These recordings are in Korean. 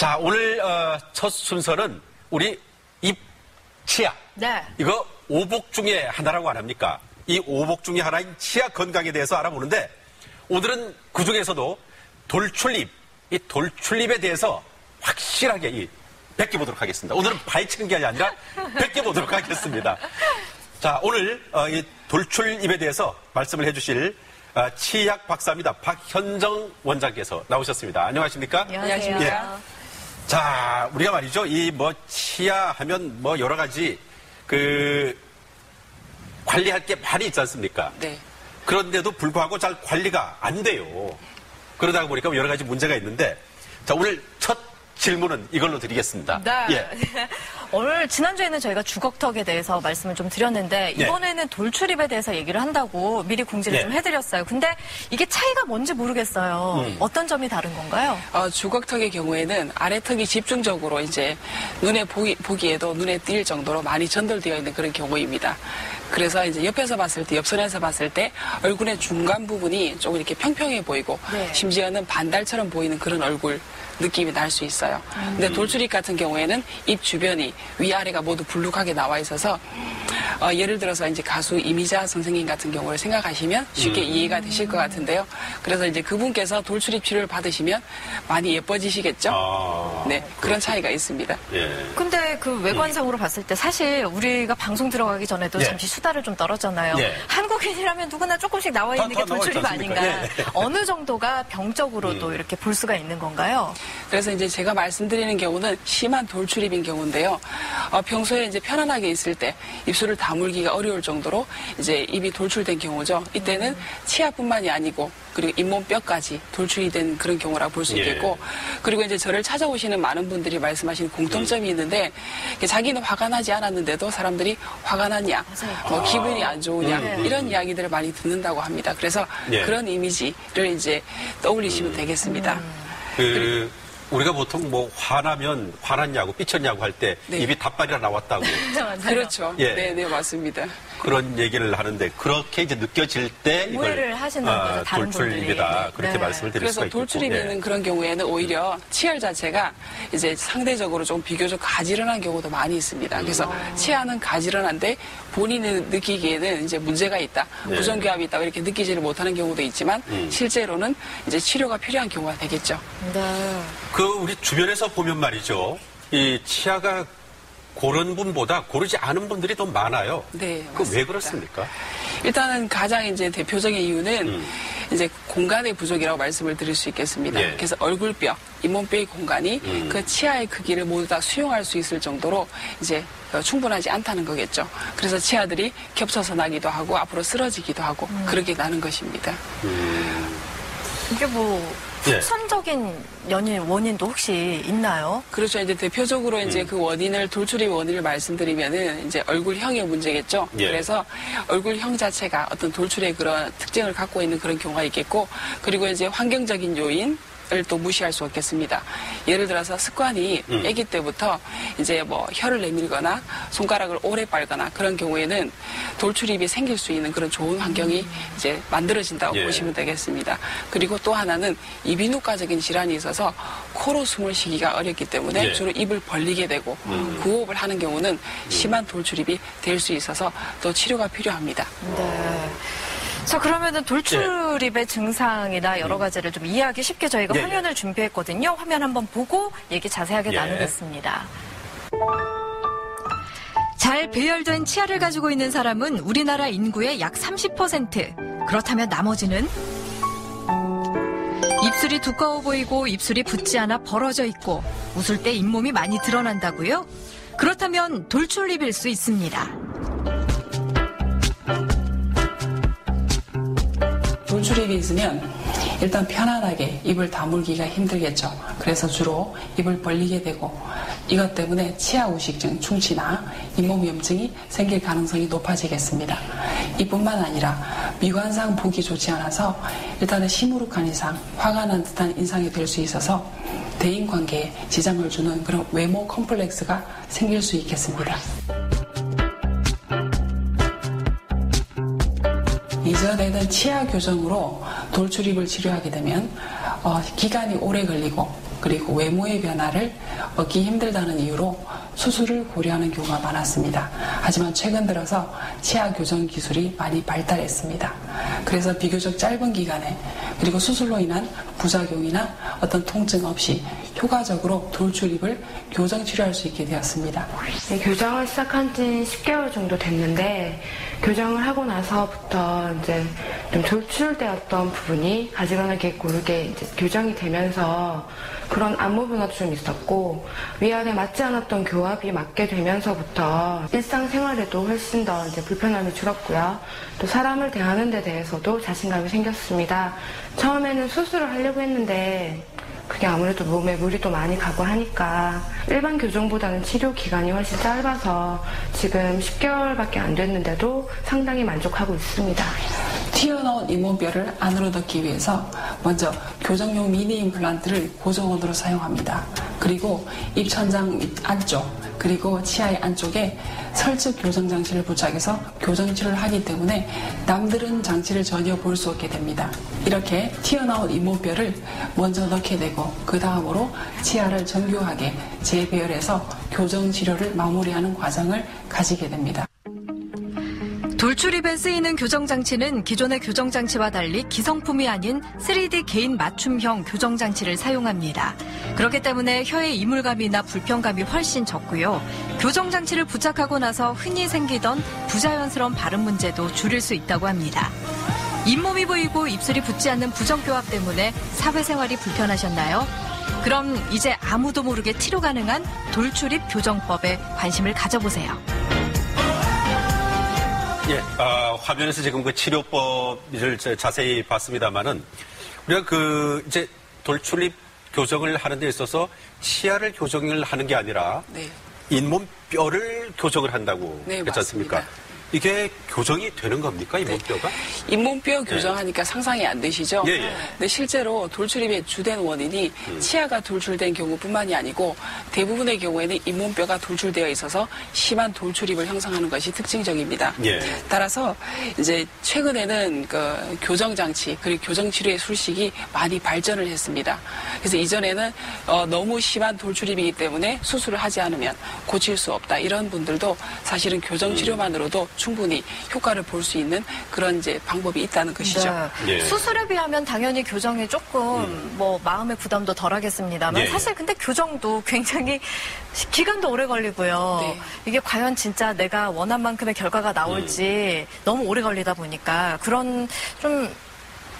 자, 오늘 어, 첫 순서는 우리 입 치아. 네. 이거 오복 중에 하나라고 안 합니까? 이 오복 중에 하나인 치아 건강에 대해서 알아보는데 오늘은 그 중에서도 돌출입, 이 돌출입에 대해서 확실하게 이 베껴보도록 하겠습니다. 오늘은 파헤치는 게 아니라 베껴보도록 하겠습니다. 자, 오늘 어, 이 돌출입에 대해서 말씀을 해주실 어, 치약 박사입니다. 박현정 원장께서 나오셨습니다. 안녕하십니까? 안녕하세요. 예. 자, 우리가 말이죠. 이 뭐 치아 하면 뭐 여러 가지 그 관리할 게 많이 있지 않습니까? 네. 그런데도 불구하고 잘 관리가 안 돼요. 그러다 보니까 여러 가지 문제가 있는데 자, 오늘 첫 질문은 이걸로 드리겠습니다. 네. 예. 오늘 지난주에는 저희가 주걱턱에 대해서 말씀을 좀 드렸는데 예. 이번에는 돌출입에 대해서 얘기를 한다고 미리 공지를 예. 좀 해드렸어요. 근데 이게 차이가 뭔지 모르겠어요. 음. 어떤 점이 다른 건가요? 어, 주걱턱의 경우에는 아래턱이 집중적으로 이제 눈에 보기, 보기에도 눈에 띌 정도로 많이 전달되어 있는 그런 경우입니다. 그래서 이제 옆에서 봤을 때, 옆선에서 봤을 때 얼굴의 중간 부분이 조금 이렇게 평평해 보이고 네. 심지어는 반달처럼 보이는 그런 얼굴 느낌이 날 수 있어요. 근데 돌출입 같은 경우에는 입 주변이 위아래가 모두 불룩하게 나와 있어서 어, 예를 들어서 이제 가수 이미자 선생님 같은 경우를 생각하시면 쉽게 이해가 되실 것 같은데요. 그래서 이제 그분께서 돌출입 치료를 받으시면 많이 예뻐지시겠죠? 아, 네, 그런 차이가 있습니다. 예. 근데 그 외관상으로 봤을 때 사실 우리가 방송 들어가기 전에도 예. 잠시 수다를 좀 떨었잖아요. 예. 한국인이라면 누구나 조금씩 나와 다- 있는 다게 돌출입? 아닌가. 예, 예. 어느 정도가 병적으로도 이렇게 볼 수가 있는 건가요? 그래서 이제 제가 말씀드리는 경우는 심한 돌출입인 경우인데요. 어, 평소에 이제 편안하게 있을 때 입술을 다물기가 어려울 정도로 이제 입이 돌출된 경우죠. 이때는 치아뿐만이 아니고 그리고 잇몸뼈까지 돌출이 된 그런 경우라고 볼수 예. 있겠고 그리고 이제 저를 찾아오시는 많은 분들이 말씀하시는 공통점이 있는데 자기는 화가 나지 않았는데도 사람들이 화가 났냐, 뭐 기분이 안 좋으냐 음. 이런 이야기들을 많이 듣는다고 합니다. 그래서 예. 그런 이미지를 이제 떠올리시면 되겠습니다. 그 우리가 보통 뭐 화나면 화났냐고 삐쳤냐고 할때 네. 입이 닭발이라 나왔다고 그렇죠. 예. 네, 네, 맞습니다. 그런 얘기를 하는데 그렇게 이제 느껴질 때 이걸 오해를 하신다는 거죠, 다른 돌출입이다 분들이. 그렇게 네. 말씀을 드릴 수가 그래서 있고 돌출입 있는 그런 경우에는 오히려 치열 자체가 이제 상대적으로 좀 비교적 가지런한 경우도 많이 있습니다. 그래서 치아는 가지런한데 본인이 느끼기에는 이제 문제가 있다, 네. 부정교합이 있다 이렇게 느끼지를 못하는 경우도 있지만 실제로는 이제 치료가 필요한 경우가 되겠죠. 네. 그 우리 주변에서 보면 말이죠 이 치아가 고른 분보다 고르지 않은 분들이 더 많아요. 네, 그왜 맞습니다. 그렇습니까? 일단은 가장 이제 대표적인 이유는 이제 공간의 부족이라고 말씀을 드릴 수 있겠습니다. 음. 예. 그래서 얼굴뼈, 잇몸뼈의 공간이 음. 그 치아의 크기를 모두 다 수용할 수 있을 정도로 이제 어, 충분하지 않다는 거겠죠. 그래서 치아들이 겹쳐서 나기도 하고 앞으로 쓰러지기도 하고 음. 그렇게 나는 것입니다. 이게 뭐 예. 후천적인 연인 원인도 혹시 있나요? 그렇죠. 이제 대표적으로 음. 이제 그 원인을 돌출입 원인을 말씀드리면은 이제 얼굴형의 문제겠죠. 예. 그래서 얼굴형 자체가 어떤 돌출의 그런 특징을 갖고 있는 그런 경우가 있겠고 그리고 이제 환경적인 요인 을 또 무시할 수 없겠습니다. 예를 들어서 습관이 음. 아기 때부터 이제 뭐 혀를 내밀거나 손가락을 오래 빨거나 그런 경우에는 돌출입이 생길 수 있는 그런 좋은 환경이 이제 만들어진다고 예. 보시면 되겠습니다. 그리고 또 하나는 이비인후과적인 질환이 있어서 코로 숨을 쉬기가 어렵기 때문에 예. 주로 입을 벌리게 되고 구호흡을 하는 경우는 심한 돌출입이 될 수 있어서 또 치료가 필요합니다. 네. 자, 그러면은 돌출입의 증상이나 여러 가지를 좀 이해하기 쉽게 저희가 네, 화면을 준비했거든요. 화면 한번 보고 얘기 자세하게 예. 나누겠습니다. 잘 배열된 치아를 가지고 있는 사람은 우리나라 인구의 약 30%. 그렇다면 나머지는 입술이 두꺼워 보이고 입술이 붙지 않아 벌어져 있고 웃을 때 잇몸이 많이 드러난다고요? 그렇다면 돌출입일 수 있습니다. 돌출입이 있으면 일단 편안하게 입을 다물기가 힘들겠죠. 그래서 주로 입을 벌리게 되고 이것 때문에 치아 우식증, 충치나 잇몸염증이 생길 가능성이 높아지겠습니다. 이뿐만 아니라 미관상 보기 좋지 않아서 일단은 시무룩한 이상, 화가 난 듯한 인상이 될 수 있어서 대인 관계에 지장을 주는 그런 외모 컴플렉스가 생길 수 있겠습니다. 이전에는 치아 교정으로 돌출입을 치료하게 되면 어, 기간이 오래 걸리고 그리고 외모의 변화를 얻기 힘들다는 이유로 수술을 고려하는 경우가 많았습니다. 하지만 최근 들어서 치아 교정 기술이 많이 발달했습니다. 그래서 비교적 짧은 기간에 그리고 수술로 인한 부작용이나 어떤 통증 없이 효과적으로 돌출입을 교정 치료할 수 있게 되었습니다. 네, 교정을 시작한 지 10개월 정도 됐는데 교정을 하고 나서부터 이제 좀 돌출되었던 부분이 가지런하게 고르게 이제 교정이 되면서 그런 안무 변화도 좀 있었고 위안에 맞지 않았던 교합이 맞게 되면서부터 일상생활에도 훨씬 더 이제 불편함이 줄었고요. 또 사람을 대하는 데 대해서도 자신감이 생겼습니다. 처음에는 수술을 하려고 했는데 그게 아무래도 몸에 무리도 많이 가고 하니까 일반 교정보다는 치료 기간이 훨씬 짧아서 지금 10개월밖에 안 됐는데도 상당히 만족하고 있습니다. 튀어나온 잇몸뼈를 안으로 넣기 위해서 먼저 교정용 미니 임플란트를 고정원으로 사용합니다. 그리고 입천장 안쪽 그리고 치아의 안쪽에 설측 교정 장치를 부착해서 교정 치료를 하기 때문에 남들은 장치를 전혀 볼 수 없게 됩니다. 이렇게 튀어나온 잇몸뼈를 먼저 넣게 되고 그 다음으로 치아를 정교하게 재배열해서 교정 치료를 마무리하는 과정을 가지게 됩니다. 돌출입에 쓰이는 교정장치는 기존의 교정장치와 달리 기성품이 아닌 3D 개인 맞춤형 교정장치를 사용합니다. 그렇기 때문에 혀의 이물감이나 불편감이 훨씬 적고요. 교정장치를 부착하고 나서 흔히 생기던 부자연스러운 발음 문제도 줄일 수 있다고 합니다. 잇몸이 보이고 입술이 붙지 않는 부정교합 때문에 사회생활이 불편하셨나요? 그럼 이제 아무도 모르게 치료 가능한 돌출입 교정법에 관심을 가져보세요. 예, 아, 화면에서 지금 그 치료법을 저- 자세히 봤습니다만은 우리가 그 이제 돌출입 교정을 하는 데 있어서 치아를 교정을 하는 게 아니라 네. 잇몸 뼈를 교정을 한다고 네, 그렇지 않습니까? 맞습니다. 이게 교정이 되는 겁니까 잇몸 뼈가? 잇몸뼈 교정하니까 상상이 안 되시죠? 예, 예. 근데 실제로 돌출입의 주된 원인이 치아가 돌출된 경우뿐만이 아니고 대부분의 경우에는 잇몸뼈가 돌출되어 있어서 심한 돌출입을 형성하는 것이 특징적입니다. 예. 따라서 이제 최근에는 그 교정 장치 그리고 교정 치료의 술식이 많이 발전을 했습니다. 그래서 이전에는 어, 너무 심한 돌출입이기 때문에 수술을 하지 않으면 고칠 수 없다 이런 분들도 사실은 교정 치료만으로도 충분히 효과를 볼 수 있는 그런 이제 방법이 있다는 것이죠. 네. 예. 수술에 비하면 당연히 교정이 조금 뭐 마음의 부담도 덜하겠습니다만 예, 예. 사실 근데 교정도 굉장히 시- 기간도 오래 걸리고요. 네. 이게 과연 진짜 내가 원한 만큼의 결과가 나올지 음. 너무 오래 걸리다 보니까 그런 좀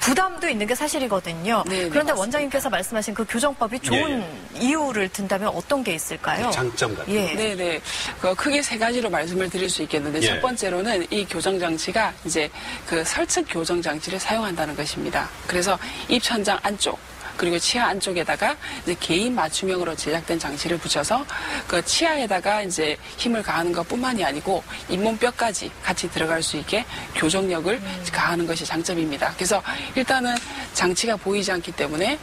부담도 있는 게 사실이거든요. 네, 네, 그런데 맞습니다. 원장님께서 말씀하신 그 교정법이 좋은 이유를 든다면 어떤 게 있을까요? 장점 같은 예. 네 네. 그 크게 세 가지로 말씀을 드릴 수 있겠는데 예. 첫 번째로는 이 교정 장치가 이제 그 설측 교정 장치를 사용한다는 것입니다. 그래서 입천장 안쪽 그리고 치아 안쪽에다가 이제 개인 맞춤형으로 제작된 장치를 붙여서 그 치아에다가 이제 힘을 가하는 것뿐만이 아니고 잇몸 뼈까지 같이 들어갈 수 있게 교정력을 가하는 것이 장점입니다. 그래서 일단은 장치가 보이지 않기 때문에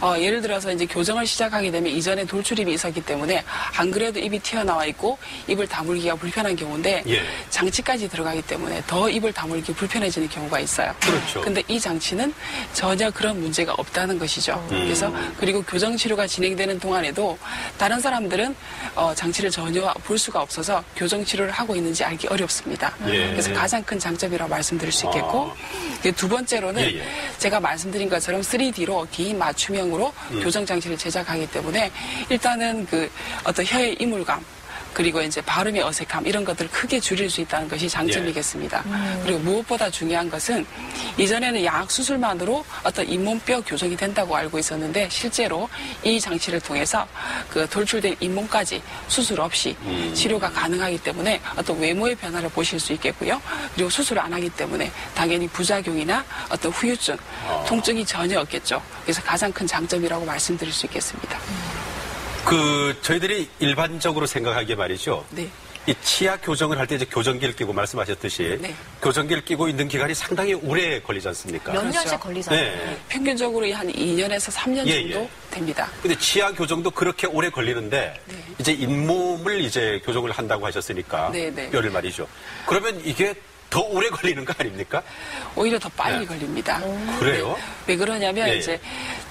어, 예를 들어서 이제 교정을 시작하게 되면 이전에 돌출입이 있었기 때문에 안 그래도 입이 튀어나와 있고 입을 다물기가 불편한 경우인데 예. 장치까지 들어가기 때문에 더 입을 다물기 불편해지는 경우가 있어요. 그렇죠. 근데 이 장치는 전혀 그런 문제가 없다는 것이죠. 그래서 그리고 교정 치료가 진행되는 동안에도 다른 사람들은 어, 장치를 전혀 볼 수가 없어서 교정 치료를 하고 있는지 알기 어렵습니다. 예. 그래서 가장 큰 장점이라고 말씀드릴 수 있겠고 그두 번째로는 예, 예. 제가 말씀 드린 것처럼 3D로 개인 맞춤형으로 음. 교정 장치를 제작하기 때문에 일단은 그 어떤 혀의 이물감 그리고 이제 발음의 어색함 이런 것들을 크게 줄일 수 있다는 것이 장점이겠습니다. 그리고 무엇보다 중요한 것은 이전에는 약 수술만으로 어떤 잇몸뼈 교정이 된다고 알고 있었는데 실제로 이 장치를 통해서 그 돌출된 잇몸까지 수술 없이 치료가 가능하기 때문에 어떤 외모의 변화를 보실 수 있겠고요. 그리고 수술을 안 하기 때문에 당연히 부작용이나 어떤 후유증, 통증이 전혀 없겠죠. 그래서 가장 큰 장점이라고 말씀드릴 수 있겠습니다. 그 저희들이 일반적으로 생각하기에 말이죠. 네. 이 치아 교정을 할 때 이제 교정기를 끼고 말씀하셨듯이 네. 교정기를 끼고 있는 기간이 상당히 오래 걸리지 않습니까? 몇 그렇죠. 년씩 걸리잖아요. 네. 평균적으로 한 2년에서 3년 예, 정도 예. 됩니다. 근데 치아 교정도 그렇게 오래 걸리는데 이제 잇몸을 이제 교정을 한다고 하셨으니까 네, 네. 뼈를 말이죠. 그러면 이게 더 오래 걸리는 거 아닙니까? 오히려 더 빨리 네. 걸립니다. 그래요? 왜 그러냐면 예, 예. 이제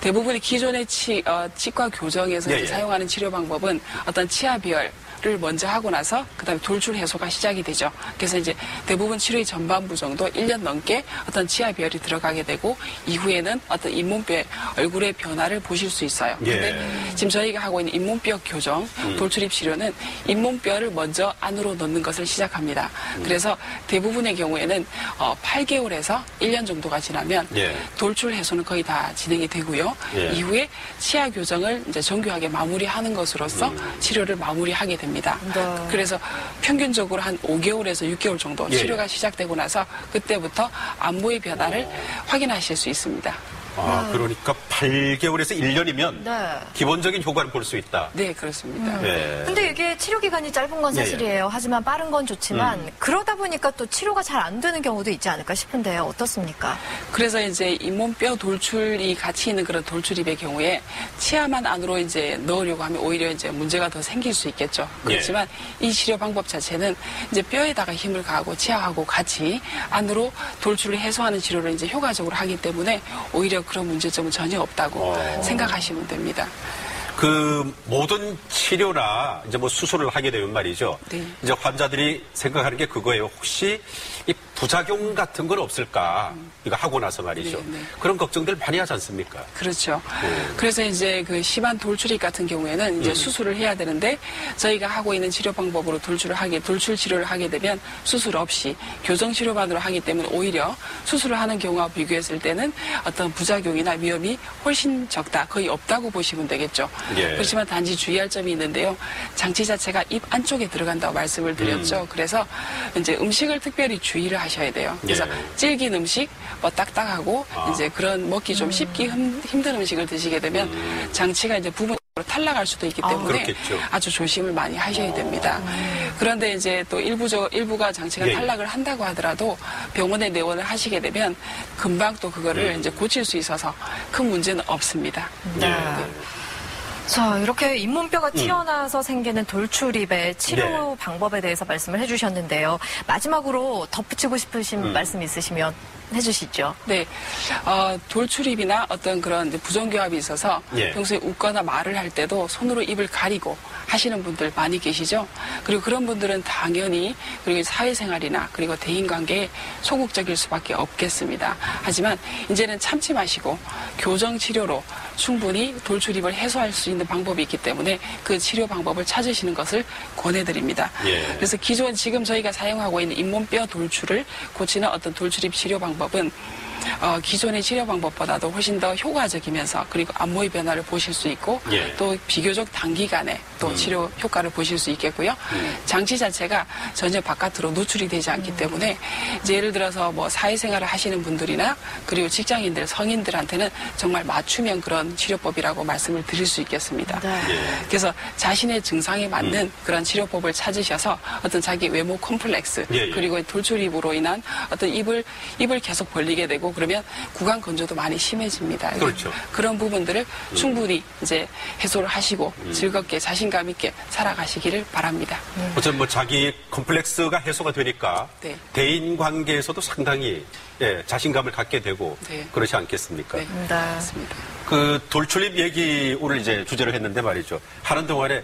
대부분의 기존의 치, 어, 치과 교정에서 예, 예. 사용하는 치료 방법은 어떤 치아 비열 를 먼저 하고 나서 그다음에 돌출 해소가 시작이 되죠. 그래서 이제 대부분 치료의 전반부 정도 1년 넘게 어떤 치아 비열이 들어가게 되고 이후에는 어떤 잇몸뼈 얼굴의 변화를 보실 수 있어요. 예. 근데 지금 저희가 하고 있는 잇몸뼈 교정, 음. 돌출입 치료는 잇몸뼈를 먼저 안으로 넣는 것을 시작합니다. 음. 그래서 대부분의 경우에는 어, 8개월에서 1년 정도가 지나면 예. 돌출 해소는 거의 다 진행이 되고요. 예. 이후에 치아 교정을 이제 정교하게 마무리하는 것으로서 음. 치료를 마무리하게 됩니다. 네. 그래서 평균적으로 한 5개월에서 6개월 정도 예. 치료가 시작되고 나서 그때부터 안모의 변화를 확인하실 수 있습니다. 아, 그러니까 8개월에서 1년이면 네. 기본적인 효과를 볼 수 있다. 네, 그렇습니다. 네. 근데 이게 치료 기간이 짧은 건 예, 예. 사실이에요. 하지만 빠른 건 좋지만 그러다 보니까 또 치료가 잘 안 되는 경우도 있지 않을까 싶은데요. 어떻습니까? 그래서 이제 잇몸뼈 돌출이 같이 있는 그런 돌출입의 경우에 치아만 안으로 이제 넣으려고 하면 오히려 이제 문제가 더 생길 수 있겠죠. 그렇지만 이 치료 방법 자체는 이제 뼈에다가 힘을 가하고 치아하고 같이 안으로 돌출을 해소하는 치료를 이제 효과적으로 하기 때문에 오히려 그런 문제점은 전혀 없다고 어. 생각하시면 됩니다. 그 모든 치료나 이제 뭐 수술을 하게 되면 말이죠. 네. 이제 환자들이 생각하는 게 그거예요. 혹시 이 부작용 같은 건 없을까? 이거 하고 나서 말이죠. 네, 네. 그런 걱정들 많이 하지 않습니까? 그렇죠. 네. 그래서 이제 그 심한 돌출입 같은 경우에는 이제 수술을 해야 되는데 저희가 하고 있는 치료 방법으로 돌출을 하게 돌출 치료를 하게 되면 수술 없이 교정 치료만으로 하기 때문에 오히려 수술을 하는 경우와 비교했을 때는 어떤 부작용이나 위험이 훨씬 적다, 거의 없다고 보시면 되겠죠. 예. 그렇지만 단지 주의할 점이 있는데요. 장치 자체가 입 안쪽에 들어간다고 말씀을 드렸죠. 음. 그래서 이제 음식을 특별히 주의를 하셔야 돼요. 그래서 예. 질긴 음식, 뭐 딱딱하고 아. 이제 그런 먹기 좀 쉽기 흠- 힘든 음식을 드시게 되면 장치가 이제 부분적으로 탈락할 수도 있기 때문에 그렇겠죠. 아주 조심을 많이 하셔야 됩니다. 그런데 이제 또 일부적 일부가 장치가 예, 예. 탈락을 한다고 하더라도 병원에 내원을 하시게 되면 금방 또 그거를 음. 이제 고칠 수 있어서 큰 문제는 없습니다. 예. 자, 이렇게 잇몸뼈가 튀어나와서 생기는 돌출입의 치료 음. 네. 방법에 대해서 말씀을 해주셨는데요. 마지막으로 덧붙이고 싶으신 음. 말씀 있으시면 해주시죠. 네, 어, 돌출입이나 어떤 그런 부정교합이 있어서 예. 평소에 웃거나 말을 할 때도 손으로 입을 가리고 하시는 분들 많이 계시죠. 그리고 그런 분들은 당연히 그리고 사회생활이나 그리고 대인관계에 소극적일 수밖에 없겠습니다. 하지만 이제는 참지 마시고 교정 치료로 충분히 돌출입을 해소할 수 있는 방법이 있기 때문에 그 치료 방법을 찾으시는 것을 권해드립니다. 예. 그래서 기존 지금 저희가 사용하고 있는 잇몸뼈 돌출을 고치는 어떤 돌출입 치료 방법은 어, 기존의 치료 방법보다도 훨씬 더 효과적이면서 그리고 안모의 변화를 보실 수 있고 예. 또 비교적 단기간에 또 치료 효과를 보실 수 있겠고요. 장치 자체가 전혀 바깥으로 노출이 되지 않기 때문에 이제 예를 들어서 뭐 사회생활을 하시는 분들이나 그리고 직장인들, 성인들한테는 정말 맞춤형 그런 치료법이라고 말씀을 드릴 수 있겠습니다. 네. 그래서 자신의 증상에 맞는 그런 치료법을 찾으셔서 어떤 자기 외모 콤플렉스 예, 예. 그리고 돌출입으로 인한 어떤 입을 입을 계속 벌리게 되고 그러면 구강 건조도 많이 심해집니다. 그렇죠. 그런 부분들을 충분히 이제 해소를 하시고 음. 즐겁게 자신감 있게 살아가시기를 바랍니다. 어쨌든 뭐 자기 컴플렉스가 해소가 되니까 네. 대인 관계에서도 상당히 예, 자신감을 갖게 되고 네. 그렇지 않겠습니까? 네. 네. 맞습니다. 그 돌출입 얘기 오늘 이제 주제로 했는데 말이죠. 하는 동안에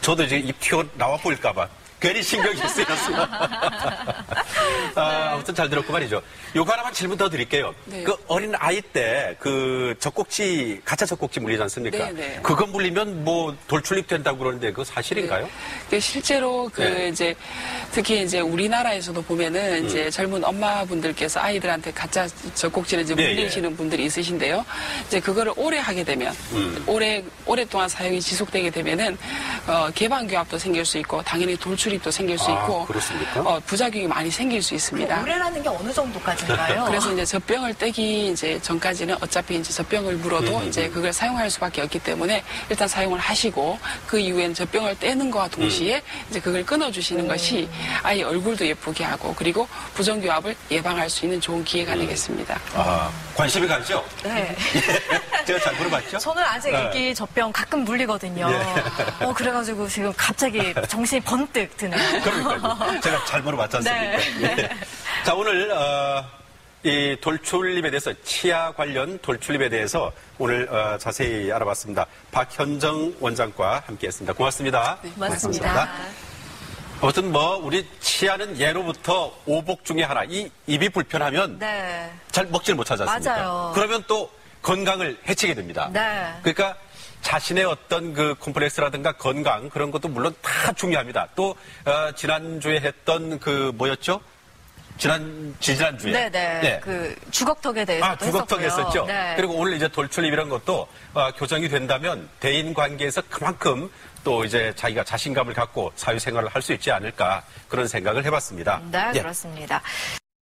저도 이제 입 튀어 나와 보일까봐 괜히 신경이 쓰였어요. 아, 아무튼 잘 들었고 말이죠. 요거 하나만 질문 더 드릴게요. 네. 그 어린 아이 때 그 젖꼭지 가짜 젖꼭지 물리지 않습니까? 네, 네. 그거 물리면 뭐 돌출입 된다고 그러는데 그거 사실인가요? 그 실제로 그 네. 이제 특히 이제 우리나라에서도 보면은 음. 이제 젊은 엄마분들께서 아이들한테 가짜 젖꼭지를 이제 예, 예. 물리시는 분들이 있으신데요. 이제 그거를 오래 하게 되면 음. 오래 오랫동안 사용이 지속되게 되면은 어, 개방교합도 생길 수 있고 당연히 돌출 입도 생길 수 아, 있고 그렇습니까? 어, 부작용이 많이 생길 수 있습니다. 오래라는 게 어느 정도까지인가요? 그래서 이제 젖병을 떼기 이제 전까지는 어차피 이제 젖병을 물어도 음, 이제 그걸 사용할 수밖에 없기 때문에 일단 사용을 하시고 그 이후에는 젖병을 떼는 거와 동시에 음. 이제 그걸 끊어주시는 것이 아이 얼굴도 예쁘게 하고 그리고 부정교합을 예방할 수 있는 좋은 기회가 되겠습니다. 아, 관심이 가죠? 네. 제가 잘 물어봤죠? 저는 아직 네. 애기 젖병 가끔 물리거든요. 예. 어, 그래가지고 지금 갑자기 정신이 번뜩 드네요. 그러니까요. 제가 잘 물어봤지 않습니까? 네. 예. 자, 오늘, 어, 이 돌출입에 대해서, 치아 관련 돌출입에 대해서 오늘 어, 자세히 알아봤습니다. 박현정 원장과 함께 했습니다. 고맙습니다. 고맙습니다. 아무튼 뭐, 우리 치아는 예로부터 오복 중에 하나. 이 입이 불편하면 네. 잘 먹지를 못하지 않습니까? 맞아요. 그러면 또 건강을 해치게 됩니다. 네. 그러니까 자신의 어떤 그 콤플렉스라든가 건강 그런 것도 물론 다 중요합니다. 또 어, 지난주에 했던 그 뭐였죠? 지난 지지난주에 네네. 그 주걱턱에 대해서 아, 주걱턱 했었죠. 네. 그리고 오늘 이제 돌출입이란 것도 어, 교정이 된다면 대인 관계에서 그만큼 또 이제 자기가 자신감을 갖고 사회생활을 할 수 있지 않을까 그런 생각을 해봤습니다. 네, 예. 그렇습니다.